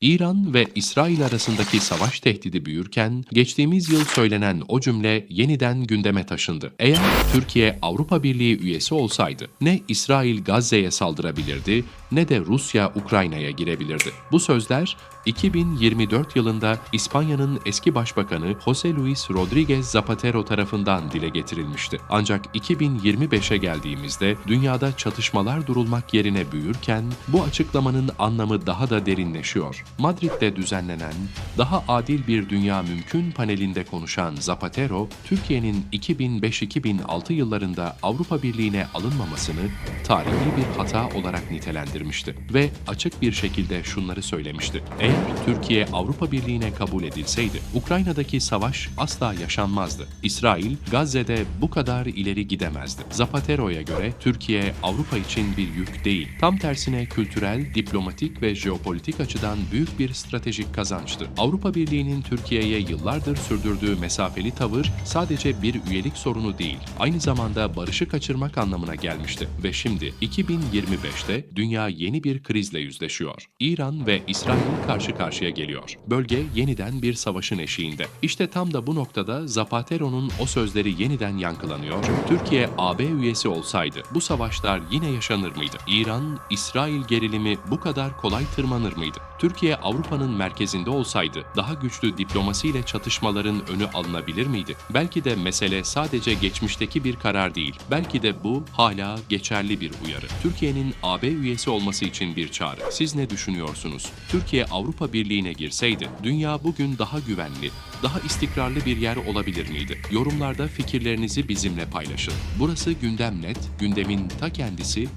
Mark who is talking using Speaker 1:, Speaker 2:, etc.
Speaker 1: İran ve İsrail arasındaki savaş tehdidi büyürken geçtiğimiz yıl söylenen o cümle yeniden gündeme taşındı. Eğer Türkiye Avrupa Birliği üyesi olsaydı ne İsrail Gazze'ye saldırabilirdi ne de Rusya Ukrayna'ya girebilirdi. Bu sözler 2024 yılında İspanya'nın eski başbakanı José Luis Rodríguez Zapatero tarafından dile getirilmişti. Ancak 2025'e geldiğimizde dünyada çatışmalar durulmak yerine büyürken bu açıklamanın anlamı daha da derinleşiyor. Madrid'de düzenlenen Daha Adil Bir Dünya Mümkün panelinde konuşan Zapatero, Türkiye'nin 2005-2006 yıllarında Avrupa Birliği'ne alınmamasını tarihi bir hata olarak nitelendirmişti ve açık bir şekilde şunları söylemişti. Eğer Türkiye Avrupa Birliği'ne kabul edilseydi, Ukrayna'daki savaş asla yaşanmazdı. İsrail, Gazze'de bu kadar ileri gidemezdi. Zapatero'ya göre Türkiye Avrupa için bir yük değil, tam tersine kültürel, diplomatik ve jeopolitik açıdan büyük bir stratejik kazançtı. Avrupa Birliği'nin Türkiye'ye yıllardır sürdürdüğü mesafeli tavır sadece bir üyelik sorunu değil, aynı zamanda barışı kaçırmak anlamına gelmişti ve şimdi 2025'te dünya yeni bir krizle yüzleşiyor. İran ve İsrail karşı karşıya geliyor. Bölge yeniden bir savaşın eşiğinde. İşte tam da bu noktada Zapatero'nun o sözleri yeniden yankılanıyor. Türkiye AB üyesi olsaydı bu savaşlar yine yaşanır mıydı? İran, İsrail gerilimi bu kadar kolay tırmanır mıydı? Türkiye Avrupa'nın merkezinde olsaydı daha güçlü diplomasiyle çatışmaların önü alınabilir miydi? Belki de mesele sadece geçmişteki bir karar değil. Belki de bu hala geçerli bir uyarı. Türkiye'nin AB üyesi olması için bir çağrı. Siz ne düşünüyorsunuz? Türkiye Avrupa Birliği'ne girseydi dünya bugün daha güvenli, daha istikrarlı bir yer olabilir miydi? Yorumlarda fikirlerinizi bizimle paylaşın. Burası Gündem Net, gündemin ta kendisi